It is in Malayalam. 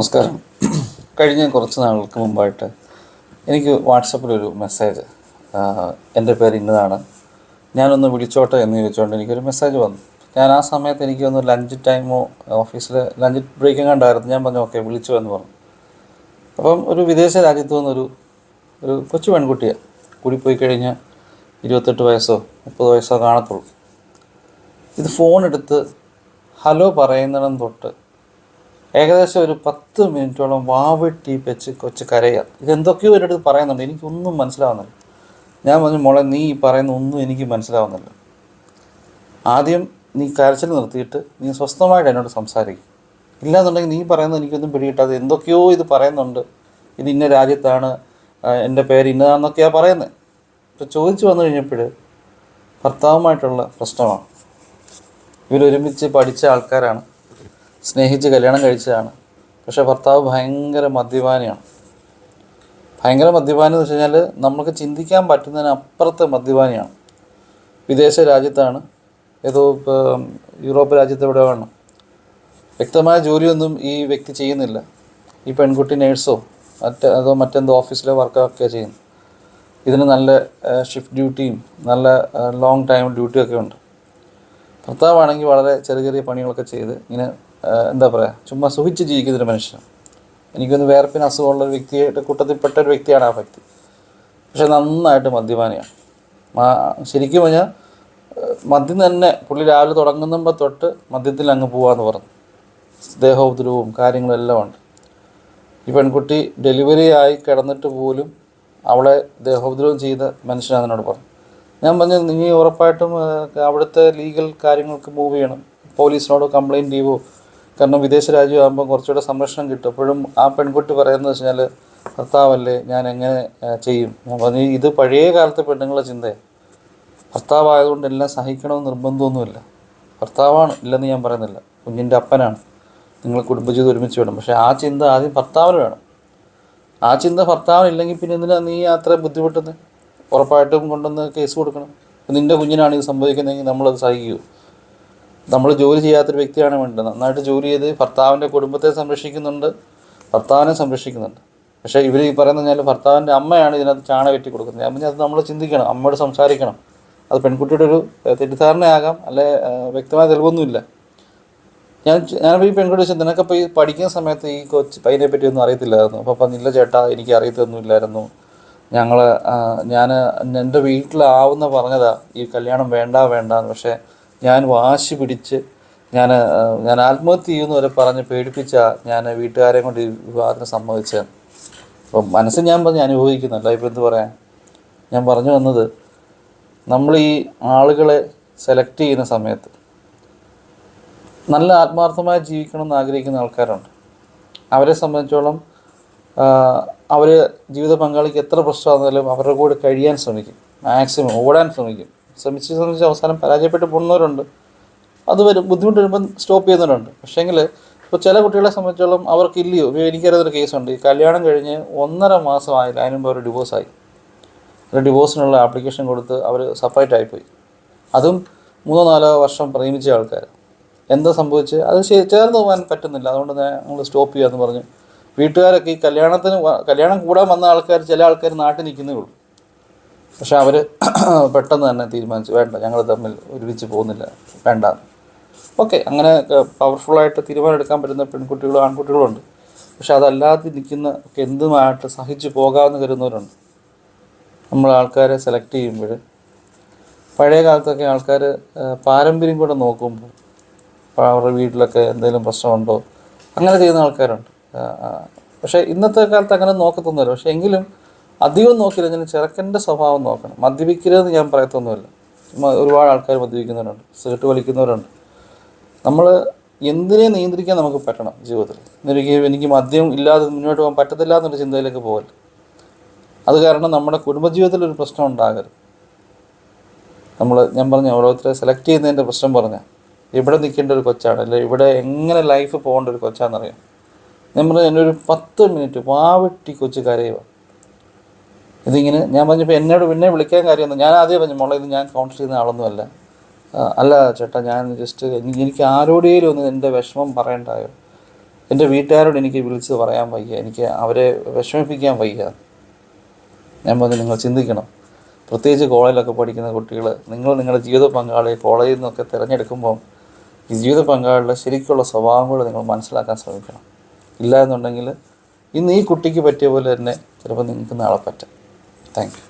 നമസ്കാരം. കഴിഞ്ഞ കുറച്ച് നാളുകൾക്ക് മുമ്പായിട്ട് എനിക്ക് വാട്സപ്പിലൊരു മെസ്സേജ് എന്റെ പേര് ഇന്നതാണ്. ഞാനൊന്ന് വിളിച്ചോട്ടെ എന്ന് ചോദിച്ചുകൊണ്ട് എനിക്കൊരു മെസ്സേജ് വന്നു. ഞാൻ ആ സമയത്ത് എനിക്ക് ഒന്ന് ലഞ്ച് ടൈമോ ഓഫീസിൽ ലഞ്ച് ബ്രേക്കും കണ്ടായിരുന്നു. ഞാൻ പറഞ്ഞു ഓക്കെ വിളിച്ചു എന്ന് പറഞ്ഞു. അപ്പം ഒരു വിദേശ രാജ്യത്ത് നിന്നൊരു ഒരു കൊച്ചു പെൺകുട്ടിയാണ് കൂടിപ്പോയി കഴിഞ്ഞാൽ ഇരുപത്തെട്ട് വയസ്സോ മുപ്പത് വയസ്സോ കാണത്തുള്ളൂ. ഇത് ഫോൺ എടുത്ത് ഹലോ പറയുന്നിടം തൊട്ട് ഏകദേശം ഒരു പത്ത് മിനിറ്റോളം വാവെട്ടി വെച്ച് കൊച്ച് കരയുക ഇതെന്തൊക്കെയോ എന്റെ അടുത്ത് പറയുന്നുണ്ട്. എനിക്കൊന്നും മനസ്സിലാവുന്നില്ല. ഞാൻ പറഞ്ഞു മോളെ നീ ഈ പറയുന്ന ഒന്നും എനിക്ക് മനസ്സിലാവുന്നില്ല. ആദ്യം നീ കരച്ചിൽ നിർത്തിയിട്ട് നീ സ്വസ്ഥമായിട്ട് എന്നോട് സംസാരിക്കും. ഇല്ലാന്നുണ്ടെങ്കിൽ നീ പറയുന്നത് എനിക്കൊന്നും പിടികിട്ടാതെ എന്തൊക്കെയോ ഇത് പറയുന്നുണ്ട്. ഇത് ഇന്ന രാജ്യത്താണ് എന്റെ പേര് ഇന്നതാണെന്നൊക്കെയാണ് പറയുന്നത് ഇപ്പോൾ ചോദിച്ചു വന്നു കഴിഞ്ഞപ്പോൾ ഭർത്താവുമായിട്ടുള്ള പ്രശ്നമാണ്. ഇവരൊരുമിച്ച് പഠിച്ച ആൾക്കാരാണ്. സ്നേഹിച്ച് കല്യാണം കഴിച്ചതാണ്. പക്ഷേ ഭർത്താവ് ഭയങ്കര മദ്യപാനിയാണ്. ഭയങ്കര മദ്യപാനി എന്ന് വെച്ച് കഴിഞ്ഞാൽ നമുക്ക് ചിന്തിക്കാൻ പറ്റുന്നതിന് അപ്പുറത്തെ മദ്യപാനിയാണ്. വിദേശ രാജ്യത്താണ്. ഏതോ യൂറോപ്പ് രാജ്യത്ത് എവിടെ വേണം വ്യക്തമായ ജോലിയൊന്നും ഈ വ്യക്തി ചെയ്യുന്നില്ല. ഈ പെൺകുട്ടി നേഴ്സോ മറ്റ് അതോ മറ്റെന്തോ ഓഫീസിലെ വർക്കൊക്കെ ചെയ്യുന്നു. ഇതിന് നല്ല ഷിഫ്റ്റ് ഡ്യൂട്ടിയും നല്ല ലോങ് ടൈം ഡ്യൂട്ടിയൊക്കെ ഉണ്ട്. ഭർത്താവാണെങ്കിൽ വളരെ ചെറിയ ചെറിയ പണികളൊക്കെ ചെയ്ത് ഇങ്ങനെ എന്താ പറയുക ചുമ്മാ സുഖിച്ച് ജീവിക്കുന്നൊരു മനുഷ്യനാണ്. എനിക്കൊന്ന് വേർപ്പിന് അസുഖമുള്ള ഒരു വ്യക്തിയായിട്ട് കൂട്ടത്തിൽപ്പെട്ട ഒരു വ്യക്തിയാണ് ആ വ്യക്തി. പക്ഷെ നന്നായിട്ട് മദ്യപാനിയാണ്. ശരിക്കും പറഞ്ഞാൽ മദ്യം തന്നെ പുള്ളി രാവിലെ തുടങ്ങുമ്പോൾ തൊട്ട് മദ്യത്തിൽ അങ്ങ് പോവാന്ന് പറഞ്ഞു. ദേഹോപദ്രവവും കാര്യങ്ങളെല്ലാം ഉണ്ട്. ഈ പെൺകുട്ടി ഡെലിവറി ആയി കിടന്നിട്ട് പോലും അവളെ ദേഹോപദ്രവം ചെയ്ത മനുഷ്യനാണ് എന്നോട് പറഞ്ഞു. ഞാൻ പറഞ്ഞു നീ ഉറപ്പായിട്ടും അവിടുത്തെ ലീഗൽ കാര്യങ്ങൾക്ക് മൂവ് ചെയ്യണം. പോലീസിനോട് കംപ്ലയിന്റ് ചെയ്യുമോ കാരണം വിദേശ രാജ്യമാകുമ്പോൾ കുറച്ചുകൂടെ സംരക്ഷണം കിട്ടും. അപ്പോഴും ആ പെൺകുട്ടി പറയുന്നത് വെച്ച് കഴിഞ്ഞാൽ ഭർത്താവല്ലേ ഞാൻ എങ്ങനെ ചെയ്യും? ഞാൻ പറഞ്ഞു ഇത് പഴയ കാലത്തെ പെണ്ണുങ്ങളെ ചിന്തയാണ് ഭർത്താവായതുകൊണ്ട് എല്ലാം സഹിക്കണമെന്ന് നിർബന്ധമൊന്നുമില്ല. ഭർത്താവാണ് ഇല്ലെന്ന് ഞാൻ പറയുന്നില്ല. കുഞ്ഞിന്റെ അപ്പനാണ്. നിങ്ങൾ കുടുംബജീവിതം ഒരുമിച്ച് വേണം. പക്ഷേ ആ ചിന്ത ആദ്യം ഭർത്താവിന് വേണം. ആ ചിന്ത ഭർത്താവിനില്ലെങ്കിൽ പിന്നെ എന്തിനാ നീ അത്ര ബുദ്ധിമുട്ടുന്നത്? ഉറപ്പായിട്ടും കൊണ്ടുവന്ന് കേസ് കൊടുക്കണം. നിന്റെ കുഞ്ഞിനാണ് ഇത് സംഭവിക്കുന്നതെങ്കിൽ നമ്മളത് സഹിക്കുമോ നമ്മൾ ജോലി ചെയ്യാത്തൊരു വ്യക്തിയാണ് വേണ്ടത്. നന്നായിട്ട് ജോലി ചെയ്ത് ഭർത്താവിന്റെ കുടുംബത്തെ സംരക്ഷിക്കുന്നുണ്ട്. ഭർത്താവിനെ സംരക്ഷിക്കുന്നുണ്ട്. പക്ഷേ ഇവർ ഈ പറയുന്ന കഴിഞ്ഞാൽ ഭർത്താവിന്റെ അമ്മയാണ് ഇതിനകത്ത് ചാണ വെറ്റി കൊടുക്കുന്നത്. ഞാൻ അത് നമ്മൾ ചിന്തിക്കണം. അമ്മയോട് സംസാരിക്കണം. അത് പെൺകുട്ടിയുടെ ഒരു തെറ്റിദ്ധാരണയാകാം. അല്ലെ വ്യക്തമായ തെളിവൊന്നുമില്ല. ഞാൻ ഞാനിപ്പോൾ ഈ പെൺകുട്ടി ചോദിച്ചു നിനക്കപ്പോൾ ഈ പഠിക്കുന്ന സമയത്ത് ഈ കൊച്ച് പയ്യനെ പറ്റി ഒന്നും അറിയത്തില്ലായിരുന്നു. അപ്പോൾ പറഞ്ഞില്ല ചേട്ടാ എനിക്ക് അറിയത്തൊന്നുമില്ലായിരുന്നു. ഞങ്ങൾ ഞാൻ എന്റെ വീട്ടിലാവുന്ന പറഞ്ഞതാ ഈ കല്യാണം വേണ്ട വേണ്ടാന്ന്. പക്ഷേ ഞാൻ വാശി പിടിച്ച് ഞാൻ ഞാൻ ആത്മഹത്യ ചെയ്യുമെന്ന് വരെ പറഞ്ഞ് പേടിപ്പിച്ച ഞാൻ വീട്ടുകാരെ കൊണ്ട് വിവാഹത്തിന് സമ്മതിച്ചത് അപ്പം മനസ്സിൽ ഞാൻ പറഞ്ഞ് അനുഭവിക്കുന്നില്ല ഇപ്പം എന്ത് പറയാൻ ഞാൻ പറഞ്ഞു വന്നത് നമ്മൾ ഈ ആളുകളെ സെലക്ട് ചെയ്യുന്ന സമയത്ത് നല്ല ആത്മാർത്ഥമായി ജീവിക്കണം എന്ന് ആഗ്രഹിക്കുന്ന ആൾക്കാരുണ്ട്. അവരെ സംബന്ധിച്ചോളം അവർ ജീവിത പങ്കാളിക്ക് എത്ര പ്രശ്നമാണെന്നാലും അവരുടെ കൂടെ കഴിയാൻ ശ്രമിക്കും. മാക്സിമം ഓടാൻ ശ്രമിക്കും. ശ്രമിച്ച് ശ്രമിച്ച് അവസാനം പരാജയപ്പെട്ട് പോകുന്നവരുണ്ട് അത് വരും ബുദ്ധിമുട്ട് വരുമ്പം സ്റ്റോപ്പ് ചെയ്യുന്നവരുണ്ട്. പക്ഷേങ്കിൽ ഇപ്പോൾ ചില കുട്ടികളെ സംബന്ധിച്ചോളം അവർക്ക് ഇല്ലയോ? ഇപ്പോൾ എനിക്കറിയാത്തൊരു കേസുണ്ട് ഈ കല്യാണം കഴിഞ്ഞ് ഒന്നര മാസം ആയില്ല അതിന് അവർ ഡിവോഴ്സായി അവർ ഡിവോഴ്സിനുള്ള ആപ്ലിക്കേഷൻ കൊടുത്ത് അവർ സെപ്പറേറ്റ് ആയിപ്പോയി. അതും മൂന്നോ നാലോ വർഷം പ്രേമിച്ച ആൾക്കാർ എന്താ സംഭവിച്ച്? അത് ചേർന്ന് പോകാൻ പറ്റുന്നില്ല. അതുകൊണ്ട് തന്നെ ഞങ്ങൾ സ്റ്റോപ്പ് ചെയ്യാമെന്ന് പറഞ്ഞു വീട്ടുകാരൊക്കെ ഈ കല്യാണത്തിന് കല്യാണം കൂടാൻ വന്ന ആൾക്കാർ ചില ആൾക്കാർ നാട്ടിൽ നിൽക്കുന്നേ ഉള്ളൂ. പക്ഷെ അവർ പെട്ടെന്ന് തന്നെ തീരുമാനിച്ചു വേണ്ട ഞങ്ങൾ തമ്മിൽ ഒരുമിച്ച് പോകുന്നില്ല വേണ്ട. ഓക്കെ അങ്ങനെ പവർഫുള്ളായിട്ട് തീരുമാനം എടുക്കാൻ പറ്റുന്ന പെൺകുട്ടികളും ആൺകുട്ടികളും ഉണ്ട് പക്ഷെ അതല്ലാതെ നിൽക്കുന്ന ഒക്കെ എന്തുമായിട്ട് സഹിച്ചു പോകാമെന്ന് കരുതുന്നവരുണ്ട്. നമ്മൾ ആൾക്കാരെ സെലക്ട് ചെയ്യുമ്പോൾ പഴയ കാലത്തൊക്കെ ആൾക്കാർ പാരമ്പര്യം കൂടെ നോക്കുമ്പോൾ അവരുടെ വീട്ടിലൊക്കെ എന്തെങ്കിലും പ്രശ്നമുണ്ടോ? അങ്ങനെ ചെയ്യുന്ന ആൾക്കാരുണ്ട്. പക്ഷേ ഇന്നത്തെ കാലത്ത് അങ്ങനെ നോക്കത്തൊന്നുമില്ല. പക്ഷേ എങ്കിലും അധികം നോക്കില്ല. ഞാൻ ചെറുക്കന്റെ സ്വഭാവം നോക്കണം. മദ്യപിക്കരുതെന്ന് ഞാൻ പറയത്തൊന്നുമില്ല. ഒരുപാട് ആൾക്കാർ മദ്യപിക്കുന്നവരുണ്ട്. സിഗരറ്റ് വലിക്കുന്നവരുണ്ട്. നമ്മൾ എന്തിനെ നിയന്ത്രിക്കാൻ നമുക്ക് പറ്റണം ജീവിതത്തിൽ? എനിക്ക് എനിക്ക് മദ്യം ഇല്ലാതെ മുന്നോട്ട് പോകാൻ പറ്റത്തില്ല എന്നൊരു ചിന്തയിലേക്ക് പോകൽ അത് കാരണം നമ്മുടെ കുടുംബജീവിതത്തിൽ ഒരു പ്രശ്നം ഉണ്ടാകരുത്. നമ്മൾ ഞാൻ പറഞ്ഞ ഓരോരുത്തരെ സെലക്ട് ചെയ്യുന്നതിന്റെ പ്രശ്നം പറഞ്ഞ ഇവിടെ നിൽക്കേണ്ട ഒരു കൊച്ചാണ്? അല്ലെ ഇവിടെ എങ്ങനെ ലൈഫ് പോകേണ്ട ഒരു കൊച്ചാണെന്നറിയാം. ഞാൻ പറഞ്ഞ എന്നൊരു പത്ത് മിനിറ്റ് വാവിട്ടി കൊച്ചു കരയുക ഇതിങ്ങനെ ഞാൻ പറഞ്ഞപ്പോൾ എന്നോട് പിന്നെ വിളിക്കാൻ കാര്യമൊന്നും ഞാൻ ആദ്യം പറഞ്ഞു മോളെ ഇത് ഞാൻ കൗൺസിൽ ചെയ്യുന്ന ആളൊന്നുമല്ല. അല്ല ചേട്ടാ ഞാൻ ജസ്റ്റ് എനിക്ക് ആരോടെങ്കിലും ഒന്ന് എന്റെ വിഷമം പറയണ്ടായോ? എന്റെ വീട്ടുകാരോട് എനിക്ക് വിളിച്ച് പറയാൻ വയ്യ. എനിക്ക് അവരെ വിഷമിപ്പിക്കാൻ വയ്യ. ഞാൻ പറഞ്ഞു നിങ്ങൾ ചിന്തിക്കണം. പ്രത്യേകിച്ച് കോളേജിലൊക്കെ പഠിക്കുന്ന കുട്ടികൾ നിങ്ങൾ നിങ്ങളുടെ ജീവിത പങ്കാളിയെ കോളേജിൽ നിന്നൊക്കെ തിരഞ്ഞെടുക്കുമ്പോൾ ഈ ജീവിത പങ്കാളിയുടെ ശരിക്കുള്ള സ്വഭാവങ്ങൾ നിങ്ങൾ മനസ്സിലാക്കാൻ ശ്രമിക്കണം. ഇല്ല എന്നുണ്ടെങ്കിൽ ഇന്ന് ഈ കുട്ടിക്ക് പറ്റിയ പോലെ തന്നെ ചിലപ്പോൾ നിങ്ങൾക്ക് നാളെ പറ്റും. Thank you.